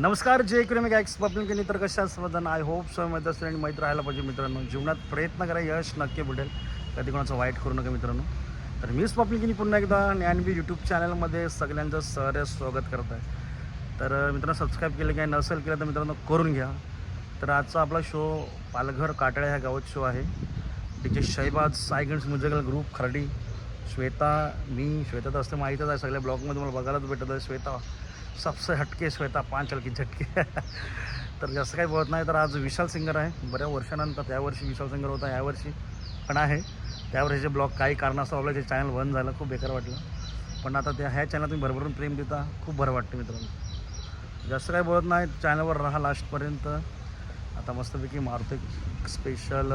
नमस्कार जय कृमी गॅक्स पब्लिक तर कशा सर्वजण आय होप सो असेल आणि मैत्र राहायला पाहिजे मित्रांनो. जीवनात प्रयत्न करा यश नक्की भेटेल. कधी कोणाचं वाईट करू नका मित्रांनो. तर मीच पब्लिकनी पुन्हा एकदा ज्ञानबी यूट्यूब चॅनलमध्ये सगळ्यांचं सहर्य स्वागत करत आहे. तर मित्रांनो सबस्क्राईब केलं काय नसेल केलं तर मित्रांनो करून घ्या. तर आजचा आपला शो पालघर काटळ्या ह्या गावात शो आहे. तिचे शैबाज सायगंज म्युझिकल ग्रुप खर्डी श्वेता मी श्वेता तर असते माहीतच आहे सगळ्या ब्लॉगमध्ये मला बघायलाच भेटत आहे. श्वेता सबसे हटके श्वेता पाच हलकी झटके। तर जास्त काही बोलत नाही तर आज विशाल सिंगर आहे. बऱ्या वर्षानंतर त्यावर्षी विशाल सिंगर होता यावर्षी पण आहे. त्यावर्षीचे ब्लॉग काही कारणास्तव आपलं जे चॅनल बंद झालं खूप बेकार वाटलं. पण आता त्या ह्या चॅनल तुम्ही भरभरून प्रेम देता खूप बरं वाटतं मित्रांनो. जास्त काही बोलत नाही चॅनलवर राहा लास्टपर्यंत. आता मस्तपैकी मारुती स्पेशल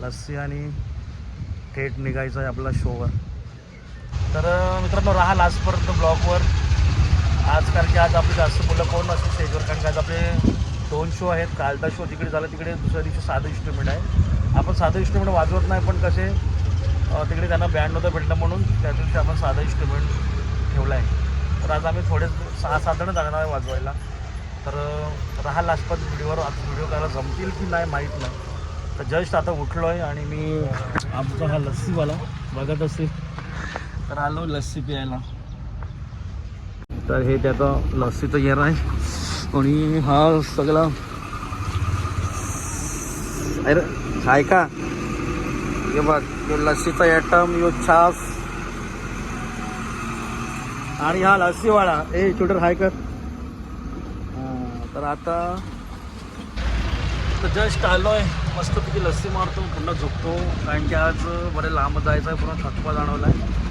लस्सी आणि थेट निघायचं आहे आपला शोवर तर मित्रांनो राहा लास्टपर्यंत ब्लॉगवर. आज कारण की आज आपले जास्त मुलं कोण असते स्टेजवर कारण की आज आपले दोन शो आहेत. कालचा शो तिकडे झाला तिकडे दुसऱ्या दिवशी साधं इन्स्ट्रुमेंट आहे. आपण साधं इन्स्ट्रुमेंट वाजवत नाही पण कसे तिकडे त्यांना बँड नव्हतं भेटलं म्हणून त्या दिवशी आपण साधं इन्स्ट्रुमेंट ठेवलं आहे. तर आज आम्ही थोडे सहा सात जाणार आहे वाजवायला. तर राहा लाजपत व्हिडिओवर आज व्हिडिओ करायला जमतील की नाही माहीत नाही. तर जस्ट आता उठलो आहे आणि मी आमचा हा लस्सीवाला बघत असेल. तर आलो लस्सी प्यायला. तर हे त्याचं लस्सीचं येर आहे. आणि हा सगळा अरे आहे का? हे बघ यो लस्सीचा आयटम यो छास. आणि हा लस्सीवाळा ए शूटर हाय कर. तर आता तर जस्ट आलोय. मस्तपैकी लस्सी मारतो पुन्हा झोपतो. कारण की आज बरे लांब जायचं आहे पुन्हा थकवा जाणवला आहे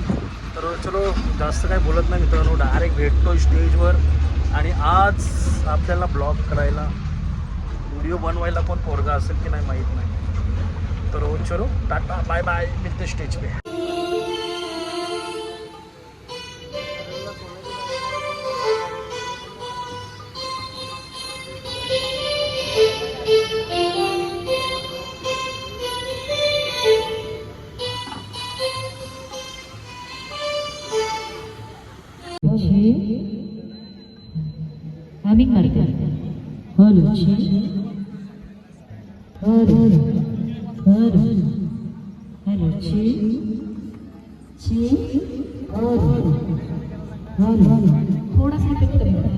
तर चलो जास्त काही बोलत नाही मित्रांनो. डायरेक्ट भेटतो स्टेजवर आणि आज आपल्याला ब्लॉग करायला व्हिडिओ बनवायला कोण पोरगा असेल की नाही माहीत नाही. तर हो, चलो टाटा बाय बाय मिळते स्टेज पे. थोड़ा सा टिक करेगा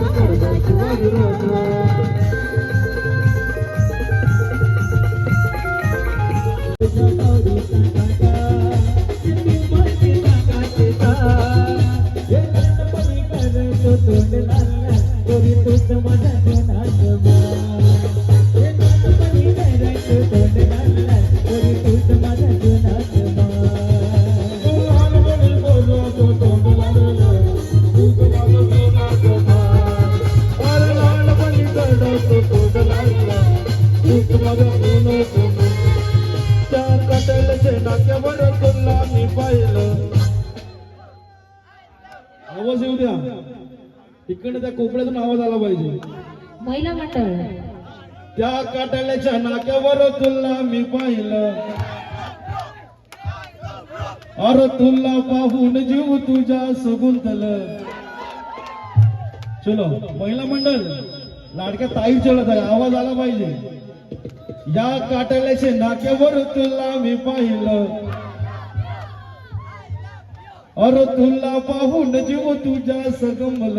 Thank you. त्याच्या नाक्यावर तुला मी पाहिलं. तुला पाहून जीव तुझ्या चलो महिला मंडळ लाडक्या ताई चढत आहे आवाज आला पाहिजे. या काटाल्याचे नाक्यावर तुला मी पाहिलं. अरे तुला पाहून जीव तुझ्या सगमल.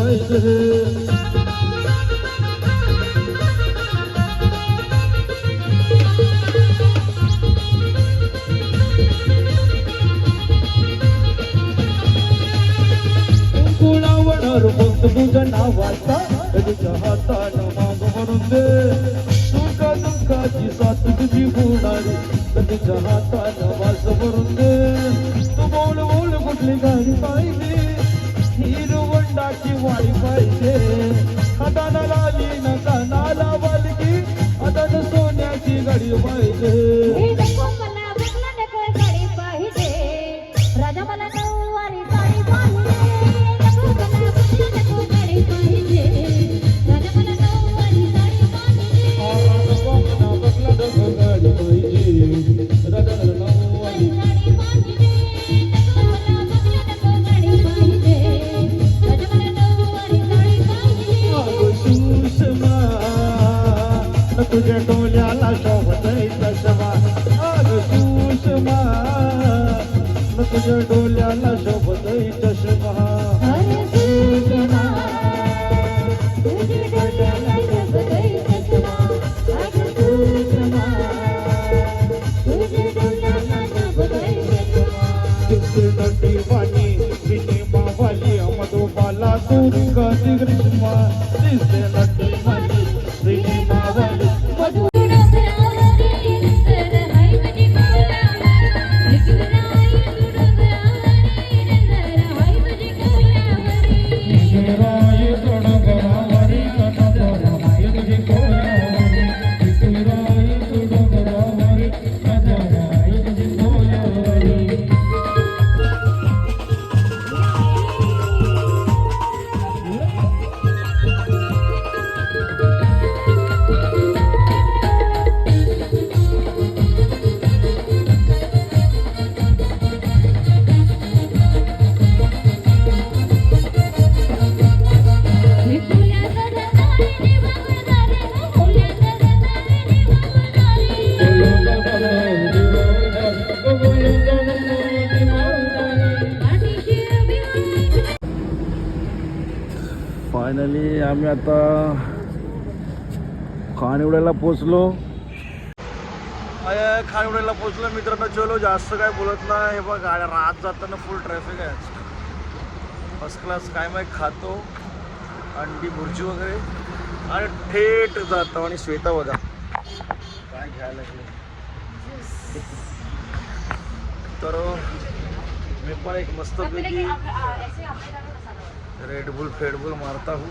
पाहिजे भक्त तुझ नावाचा तुझ्या हातानं माग म्हणून दे सुखा दुःखाची साथ तुझी होणारी तुझ्या हातानं माझ भरून दे तू बोल बोल कुठली गाडी पाहिली? हिरवंडाची वाडी पाहिजे. हाताला लाली न कानाला वालकी हातात सोन्याची गाडी पाहिजे. न तुझ्या डोल्याला आम्ही आता खानिवड्याला पोचलो खानिवड्याला पोचलो मित्रांनो चलो जास्त काय बोलत नाही. हे बघ गाड्या रात जाताना फुल ट्रॅफिक आहे. फर्स्ट क्लास काय माहीत खातो. अंडी भुर्जी वगैरे. आणि थेट जातो आणि श्वेता बघा. काय घ्यायला लागले. तर मी पण एक मस्त पैकी रेडबुल फेडबुल मारता हूँ.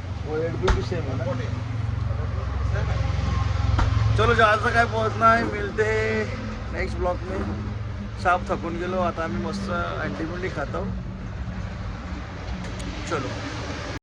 है वो सेम चलो जायचं काय पोहोच नाही मिळते नेक्स्ट ब्लॉक में। साप थकून गेलो आता आम्ही मस्त अंडी खातो चलो।